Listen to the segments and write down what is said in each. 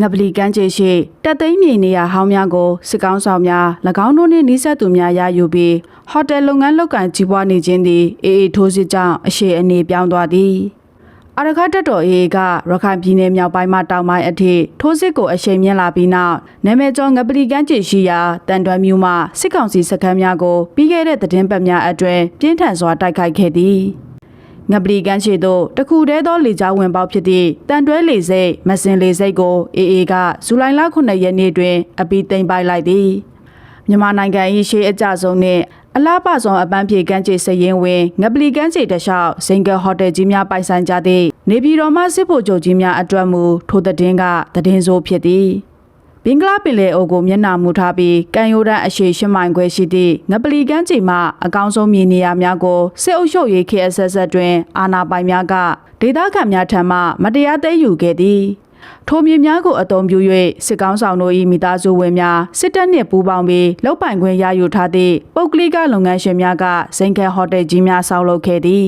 ငပလီကမ်းခြေရှိတက်သိမ်းမြေနေရာဟောင်းများကိုစစ်ကောင်းဆောင်များ၎င်းတို့နှင့်နှိစက်သူများရယူပြီးဟိုတယ်လုပ်ငန်းလုပ်ကင်ကြီးပွားနေခြင်းသည်အေးအေးထိုးစစ်ကြောင့်အရှိအနေပြောင်းသွားသည်အရခတ်တက်တော်အေးကရခိုင်ပြည်နယ်မြောက်ပိုင်းမှတောင်ပိုင်းအထိထိုးစစ်ကိုအရှိန်မြင့်လာပြီးနောက်နာမည်ကျော်ငပလီကမ်းခြေရှိရာတန်တွဲမြို့မှစစ်ကောင်စီစခန်းများကိုပြီးခဲ့တဲ့သတင်းပတ်များအတွင်းပြင်းထန်စွာတိုက်ခိုက်ခဲ့သည် ငပလီကန်းရှိသို့တခုတည်းသောလေကြောင်းဝင်ပေါက်ဖြစ်သည့်တန်တွဲလေစိတ်မစင်လေစိတ်ကိုအေအေကဇူလိုင်လ9ရက်နေ့တွင် အပီသိမ်းပိုက်လိုက်သည်မြန်မာနိုင်ငံ၏ရှေးအကြဆုံးနှင့်အလားပဆုံးအပန်းဖြေကန်းခြေစရင်ဝင်ငပလီကန်းခြေတလျှောက်စင်ကယ်ဟိုတယ်ကြီးများပိုင်ဆိုင်ကြသည့်နေပြည်တော်မှစစ်ဖို့ချုပ်ကြီးများအတွက်မူထိုသတဲ့င်းကသည်င်းဆိုးဖြစ်သည် ဘင်္ဂလားပင်လယ်အိုကိုမျက်နှာမူထားပြီးကန်ယိုဒန်အရှိရှမိုင်ခွဲရှိသည့်ငပလီကမ်းခြေမှအကောင်းဆုံးမြေနေရာများကိုစစ်အုပ်ချုပ်ရေး KSS တွင် အာဏာပိုင်များကဒေသခံများထံမှမတရားသိမ်းယူခဲ့သည်ထိုမြေများကိုအုံပြု၍စစ်ကောင်းဆောင်တို့၏မိသားစုဝင်များစစ်တပ်နှင့်ပူးပေါင်းပြီးလောက်ပိုင်ခွင့်ရယူထားသည့်ပုတ်ကလိကလုပ်ငန်းရှင်များကဇိန်ခဲဟိုတယ်ကြီးများဆောက်လုပ်ခဲ့သည်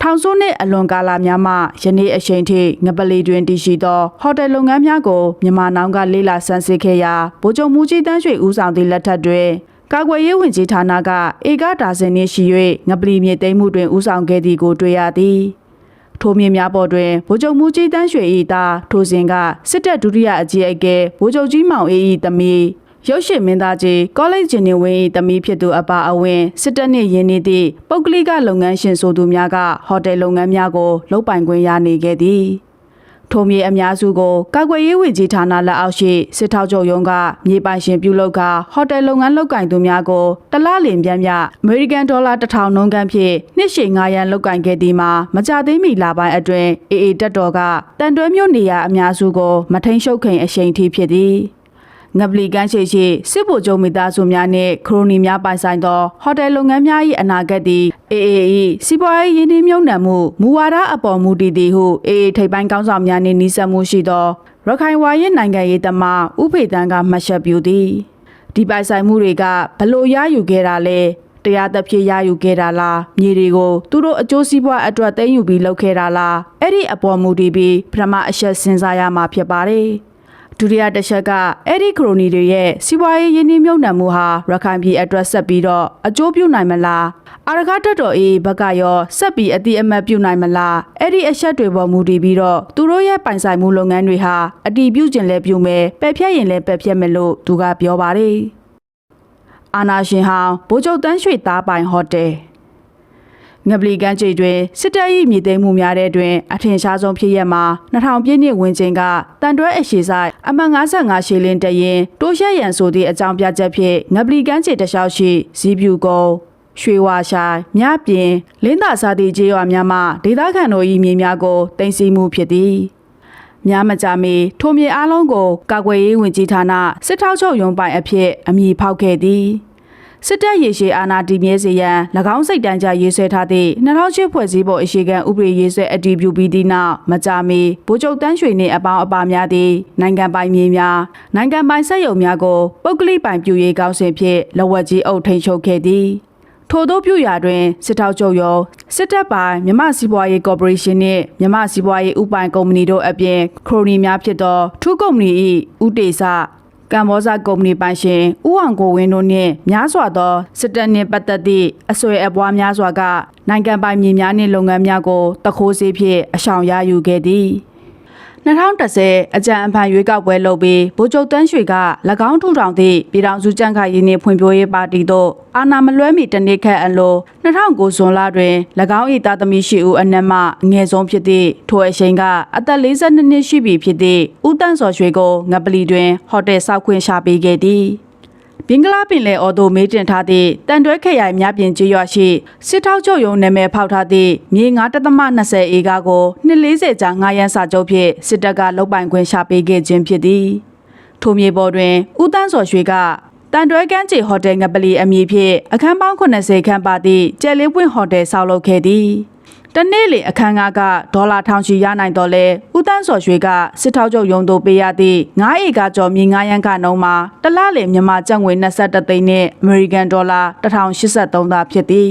ထောင်စုနှင့်အလွန်ကာလများမှယနေ့အချိန်ထိငပလီတွင်တည်ရှိသောဟိုတယ်လုပ်ငန်းများကိုမြန်မာနောင်ကလေးလာဆန်းစစ်ခဲ့ရာဗိုလ်ချုပ်မူကြီးတန်းရွှေဦးဆောင်သည့်လက်ထက်တွင်ကာကွယ်ရေးဝန်ကြီးဌာနကဧကဒါဇင်နှင့်ရှိ၍ငပလီမြေသိမ်းမှုတွင်ဦးဆောင်ခဲ့သည်ကိုတွေ့ရသည်ထိုမြေများပေါ်တွင်ဗိုလ်ချုပ်မူကြီးတန်းရွှေ၏သားထိုစဉ်ကစစ်တပ်ဒုတိယအကြီးအကဲဗိုလ်ချုပ်ကြီးမောင်အေး၏သမီး ရုပ်ရှင်မင်းသားကြီးကောလိပ်ဂျင်နီဝင်း၏တမီးဖြစ်သူအပါအဝင်စစ်တပ်နှင့်ယင်းနေသည့်ပုဂ္ဂလိကလုပ်ငန်းရှင်ဆိုသူများကဟိုတယ်လုပ်ငန်းများကိုလုပ်ပိုင်ခွင့်ရနေခဲ့သည်ထိုမြေအများစုကိုကာကွယ်ရေးဝန်ကြီးဌာနလက်အောက်ရှိစစ်ထောက်ချုပ်ရုံးကမြေပိုင်ရှင်ပြုလုပ်ကဟိုတယ်လုပ်ငန်းလုပ်ကင်သူများကိုတလားလင်ပြန့်ပြအမေရိကန်ဒေါ်လာ1000နှုန်းခန့်ဖြင့်နှစ်ရှည်9ရန်လုပ်ကင်ခဲ့သည်မှာမကြသေးမီလာပိုင်းအတွင်းအေအေတက်တော်ကတန်တွဲမြို့နေရာအများစုကိုမထိန်ရှုပ်ခင်အရှိန်ထိဖြစ်သည် ငပလီကန်းရှိရှိစစ်ဗိုလ်ချုပ်မိသားစုများနှင့်ခရိုနီများပိုင်ဆိုင်သောဟိုတယ်လုပ်ငန်းများ၏အနာဂတ်သည် AAE စီးပွားရေးရင်းနှီးမြှုပ်နှံမှုမူဝါဒအပေါ်မူတည်သည်ဟု AA ထိပ်ပိုင်းကောင်းဆောင်များနှင့်နှီးစပ်မှုရှိသောရခိုင်ဝါရင်းနိုင်ငံရေးသမားဥဖေတန်းကမှတ်ချက်ပြုသည်ဒီပိုင်ဆိုင်မှုတွေကဘလို့ရယူခဲ့တာလဲတရားသဖြင့်ရယူခဲ့တာလားမြေတွေကိုသူတို့အကျိုးစီးပွားအတွက်သိမ်းယူပြီးလုပ်ခဲ့တာလားအဲ့ဒီအပေါ်မူတည်ပြီးပထမအချက်စဉ်းစားရမှာဖြစ်ပါတယ် ဒုတိယတစ်ချက်ကအဲ့ဒီခရိုနီတွေရဲ့စီးပွားရေးရင်းနှီးမြှုပ်နှံမှုဟာရခိုင်ပြည်အတွက်ဆက်ပြီးတော့အကျိုးပြုနိုင်မလားအာရခတက်တော်အေးဘက်ကရောဆက်ပြီးအတိအမတ်ပြုနိုင်မလားအဲ့ဒီအချက်တွေပေါ်မူတည်ပြီးတော့သူတို့ရဲ့ပိုင်ဆိုင်မှုလုပ်ငန်းတွေဟာအတီးပြုကျင်လဲပြုမယ်ပယ်ဖြတ်ရင်လဲပယ်ဖြတ်မယ်လို့သူကပြောပါတယ်အာနာရှင်ဟောင်းဗိုလ်ချုပ်တန်းရွှေသားပိုင်ဟိုတယ် ငပလီကန်းခြေတွင်စစ်တပ်၏မြေသိမ်းမှုများတဲ့တွင်အထင်ရှားဆုံးဖြစ်ရက်မှာ2000ပြည့်နှစ်ဝင်ချိန်ကတန်တွဲအရှိဆိုင်အမှတ်55ရှည်လင်းတရင်တိုးရက်ရန်ဆိုသည့်အကြောင်းပြချက်ဖြင့်ငပလီကန်းခြေတစ်လျှောက်ရှိဇီးပြူကုန်းရွှေဝါရှိုင်မြပြင်လင်းသာစာသည့်ခြေရွာများမှဒေသခံတို့၏မြေများကိုတင်စီမှုဖြစ်သည်များမကြမီထိုမြေအားလုံးကိုကာကွယ်ရေးဝန်ကြီးဌာနစစ်ထောက်ချုပ်ရုံးပိုင်အဖြစ်အမည်ဖောက်ခဲ့သည် စစ်တပ်ရေရှည်အာဏာတည်မြဲစေရန်၎င်းစိတ်တမ်းကြရေးဆွဲထားသည့်2008ဖွဲ့စည်းပုံအရှိခံဥပဒေရေးဆွဲအတည်ပြုပြီးသည့်နောက်မကြမီဗိုလ်ချုပ်တန်းရွှေနှင့်အပေါင်းအပါများသည့်နိုင်ငံပိုင်မြေများနိုင်ငံပိုင်စက်ရုံများကိုပုတ်ကလိပိုင်ပြူရေးကောင်းစဉ်ဖြင့်လက်ဝက်ကြီးအုပ်ထိန်ချုပ်ခဲ့သည်ထို့သောပြုရာတွင်စစ်ထောက်ချုပ်ရောစစ်တပ်ပိုင်မြမစီးပွားရေးကော်ပိုရေးရှင်းနှင့်မြမစီးပွားရေးဥပိုင်ကုမ္ပဏီတို့အပြင်ခရိုနီများဖြစ်သောထူးကုမ္ပဏီ၏ဥတေစ ကမ္ဘောဇကုမ္ပဏီပိုင်ရှင်ဦးအောင်ကိုဝင်းတို့နှင့်များစွာသောစစ်တပ်နှင့်ပတ်သက်သည့်အဆွေအပွားများစွာကနိုင်ငံပိုင်မြေများနှင့်လုပ်ငန်းများကိုတခိုးစေးဖြင့်အရှောင်ရယူခဲ့သည် 2010အကြံအဖန်ရွေးကောက်ပွဲလုပ်ပြီးဗိုလ်ချုပ်တန်းရွှေက၎င်းထူထောင်သည့်ပြည်ထောင်စုကြံ့ခိုင်ရေးနှင့်ဖွံ့ဖြိုးရေးပါတီသို့အာဏာမလွှဲမီတနေ့ခန့်အလို2009ဇွန်လတွင်၎င်း၏သားသမီးရှိဦးအနက်မှအငယ်ဆုံးဖြစ်သည့်ထိုအချိန်ကအသက်42နှစ်ရှိပြီဖြစ်သည့်ဦးတန်းစော်ရွှေကိုငပလီတွင်ဟိုတယ်ဆောက်ခွင့်ရှာပေးခဲ့သည် ဘင်္ဂလားပင်လယ်အော်သို့မေးတင်ထားသည့်တန်တွဲခရိုင်မြပြင်ကျေးရွာရှိစစ်ထောက်ချုပ်ရုံးနာမည်ဖောက်ထားသည့်မြေ9.20ဧကကို240ကြာငါးရန်စာချုပ်ဖြင့်စစ်တပ်ကလုတ်ပိုင်ခွင့်ရှာပေးခဲ့ခြင်းဖြစ်သည်ထိုမြေပေါ်တွင်ဦးတန်းစော်ရွှေကတန်တွဲကန်းချေဟိုတယ်ငပလီအမည်ဖြင့်အခန်းပေါင်း80ခန့်ပါသည့်ကျယ်လေးပွင့်ဟိုတယ်ဆောက်လုပ်ခဲ့သည် တနေ့လေအခန်းကားကဒေါ်လာထောင်ချီရနိုင်တော့လဲဦးတန်းစော်ရွှေကစစ်ထောက်ချုပ်ရုံတို့ပေးရသည့်9ဧကကျော်မြေ9ရန်ကနှုန်းမှာတစ်လလေမြန်မာကျပ်ငွေ21သိန်းနဲ့အမေရိကန်ဒေါ်လာ1083သာဖြစ်သည်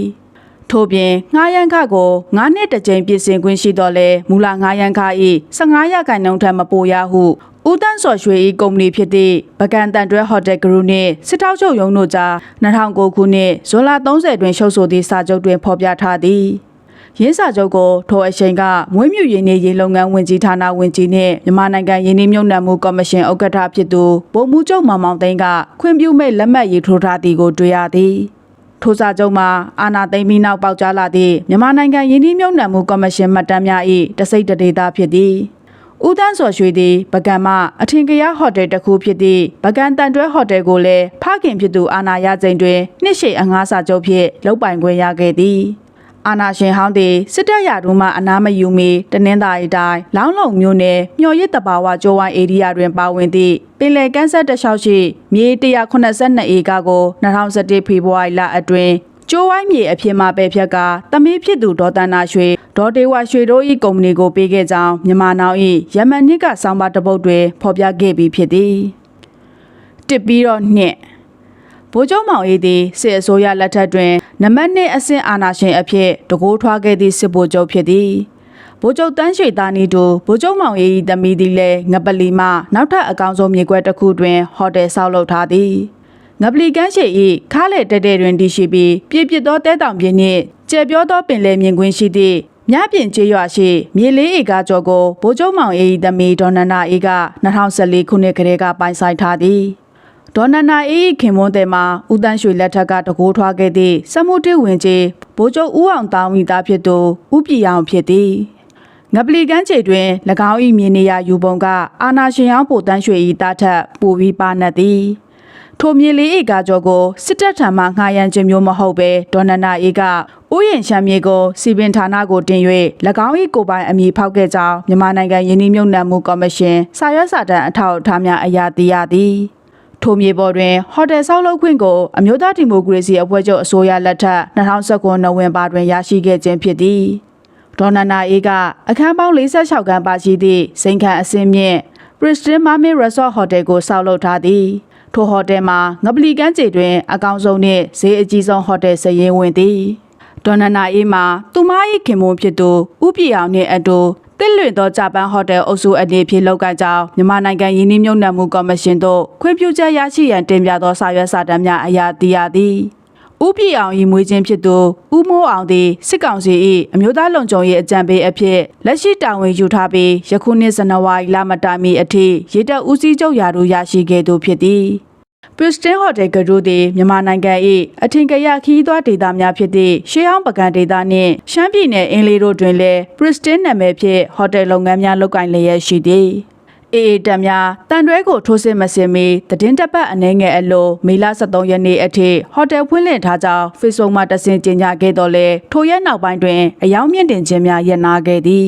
ထို့ပြင်ငားရန်ခကို9နှစ်တစ်ကြိမ်ပြင်ဆင်ခွင့်ရှိတော့လဲမူလ9ရန်ခ၏15ရာခိုင်နှုန်းထက်မပိုရဟုဦးတန်းစော်ရွှေ၏ကုမ္ပဏီဖြစ်သည့်ပကံတန်တွဲဟိုတယ်ဂရုနှင့်စစ်တောက်ချုပ်ရုံးတို့ကြား2009ခုနှစ်ဇွန်လ30တွင်ရှုပ်ဆိုသည့်စာချုပ်တွင်ဖော်ပြထားသည် ရင်းစာချုပ်ကိုထိုအချိန်ကမွေးမြူရေးနေရေးလုပ်ငန်းဝင်ကြီးဌာနဝင်ကြီးနှင့်မြန်မာနိုင်ငံရင်းနှီးမြှုပ်နှံမှုကော်မရှင်ဥက္ကဋ္ဌဖြစ်သူဗိုလ်မှူးချုပ်မောင်မောင်သိန်းကခွင့်ပြုမိတ်လက်မှတ်ရေးထိုးထားသည်ကိုတွေ့ရသည်ထိုစာချုပ်မှာအာနာသိမ့်ပြီးနောက်ပေါက်ကြားလာသည့်မြန်မာနိုင်ငံယင်းနှိမ့်မြုံနယ်မှုကော်မရှင်မှတ်တမ်းများ၏တစိမ့်တဒေတာဖြစ်သည်ဦးတန်းစော်ရွှေသည်ပကံမအထင်ကရဟိုတယ်တစ်ခုဖြစ်သည့်ပကံတန်တွဲဟိုတယ်ကိုလည်းဖခင်ဖြစ်သူအာနာရချိန်တွင်နှစ်ရှည်အငှားစာချုပ်ဖြင့်လုပ်ပိုင်ခွင့်ရခဲ့သည် အာနာရှင်ဟောင်းသည်စစ်တပ်ရာထူးမှအနာမယူမီတနင်္သာရီတိုင်းလောင်းလုံမြို့နယ်မျော်ရစ်တဘာဝကျိုးဝိုင်းဧရိယာတွင်ပါဝင်သည့်ပင်လယ်ကမ်းဆက်တစ်လျှောက်ရှိမြေ182ဧကကို2017ဖေဖော်ဝါရီလအတွင်းကျိုးဝိုင်းမြေအဖြစ်မှပဲဖြတ်ကတမီးဖြစ်သူဒေါ်တန်နာရွှေဒေါ်တေဝါရွှေတို့၏ကုမ္ပဏီကိုပေးခဲ့ကြောင်းမြန်မာနောင်၏ယမန်နစ်ကစောင်းပါတစ်ပုဒ်တွင်ဖော်ပြခဲ့ပြီးဖြစ်သည်တစ်ပြီးတော့နှစ်ဗိုလ်ချုပ်မောင်အေးသည်စစ်အစိုးရလက်ထက်တွင် နံပါတ်1အဆင့်အာဏာရှင်အဖြစ်တကိုးထွားခဲ့သည့်စစ်ဗိုလ်ချုပ်ဖြစ်သည်ဗိုလ်ချုပ်တန်းရွှေသားနီတို့ဗိုလ်ချုပ်မောင်အေး၏သမီးသည်လည်းငပလီမှနောက်ထပ်အကောင်ဆုံးမြေကွက်တစ်ခုတွင်ဟိုတယ်ဆောက်လုပ်ထားသည်ငပလီကန်းရှိ၏ခါလေတဲတဲတွင်တည်ရှိပြီးပြည့်ပြည့်သောတဲတောင်ပြင်းနှင့်ကျယ်ပြောသောပင်လယ်မြင်ကွင်းရှိသည့်မြပြင်ကျေးရွာရှိမြေလေးဧကကျော်ကိုဗိုလ်ချုပ်မောင်အေး၏သမီးဒေါ်နန္ဒာအေးက2014ခုနှစ်ကလေးကပိုင်ဆိုင်ထားသည် ဒေါ်နန္ဒာအေး၏ခင်မွန်းတဲ့မှာဦးတန်းရွှေလက်ထက်ကတကိုးထွားခဲ့သည့်စက်မှုတစ်ဝင်ကြီးဗိုလ်ချုပ်ဦးအောင်တောင်းမိသားဖြစ်သူဦးပြည်အောင်ဖြစ်သည်ငပလီကန်းခြေတွင်၎င်း၏မြေနေရာယူပုံကအာနာရှင်ရောင်းပိုတန်းရွှေ၏တာထက်ပိုပြီးပါနှက်သည်ထိုမြေလေးဧကကျော်ကိုစစ်တပ်ထံမှငှားရမ်းခြင်းမျိုးမဟုတ်ဘဲဒေါ်နန္ဒာအေးကဥယျာဉ်ရှမ်းမြေကိုစီပင်ဌာနကိုတင်၍၎င်း၏ကိုယ်ပိုင်အမည်ဖောက်ခဲ့ကြောင်းမြန်မာနိုင်ငံယင်းနှိမ့်မြုပ်နှံမှုကော်မရှင်စာရွက်စာတမ်းအထောက်အထားများအရာသိရသည် ထိုမြေပေါ်တွင်ဟိုတယ်ဆောက်လုပ်ခွင့်ကိုအမျိုးသားဒီမိုကရေစီအဖွဲ့ချုပ်အစိုးရလက်ထက်2019နိုဝင်ဘာတွင်ရရှိခဲ့ခြင်းဖြစ်သည်ဒေါ်နန္ဒာအေးကအခန်းပေါင်း46ခန်းပါရှိသည့်စိန်ခံအစင်းမြင့် Preston Mermaid Resort Hotel ကိုဆောက်လုပ်ထားသည်ထိုဟိုတယ်မှာငပလီကန်းကျေတွင် အကောင်ဆုံးနှင့်ဈေးအကြီးဆုံးဟိုတယ်စရင်ဝင်သည်ဒေါ်နန္ဒာအေးမှာသူမ၏ခင်မွန်းဖြစ်သူဥပြည်အောင်နှင့်အတူ တစ်လွင်သောဂျပန်ဟိုတယ်အုပ်စုအနေဖြင့်လောက်ကကြောင်းမြန်မာနိုင်ငံယင်းနှိမ့်မြုံနယ်မှုကော်မရှင်တို့ခွင့်ပြုချက်ရရှိရန်တင်ပြသောစာရွက်စာတမ်းများအရာသိရသည်ဥပြည်အောင်၏မွေးခြင်းဖြစ်သူဦးမိုးအောင်သည်စစ်ကောင်စီ၏အမျိုးသားလုံခြုံရေးအကြံပေးအဖြစ်လက်ရှိတာဝန်ယူထားပြီးယခုနှစ်ဇန်နဝါရီလမတိုင်မီအထိရေတပ်ဦးစီးချုပ်ရာထူးရရှိခဲ့သူဖြစ်သည် ပရစ်စတင်ဟိုတယ်ကရိုသည်မြန်မာနိုင်ငံ၏အထင်ကရခီးသွွားဒေသများဖြစ်သည့်ရှေးဟောင်းပကံဒေသနှင့်ရှမ်းပြည်နယ်အင်းလေးတို့တွင်လည်းပရစ်စတင်နာမည်ဖြင့်ဟိုတယ်လုပ်ငန်းများလုပ်ကိုင်လျက်ရှိသည်အေအေတက်များတန်တွဲကိုထိုးစစ်မစင်မီတည်င်းတစ်ပတ်အနေငယ်အလိုမေလ23ရက်နေ့အထိဟိုတယ်ဖွင့်လှစ်ထားကြောင်း Facebook မှာတဆင့်ကြေညာခဲ့တော့လဲထိုရက်နောက်ပိုင်းတွင်အယောင်မြင့်တင်ခြင်းများရပ်နာခဲ့သည်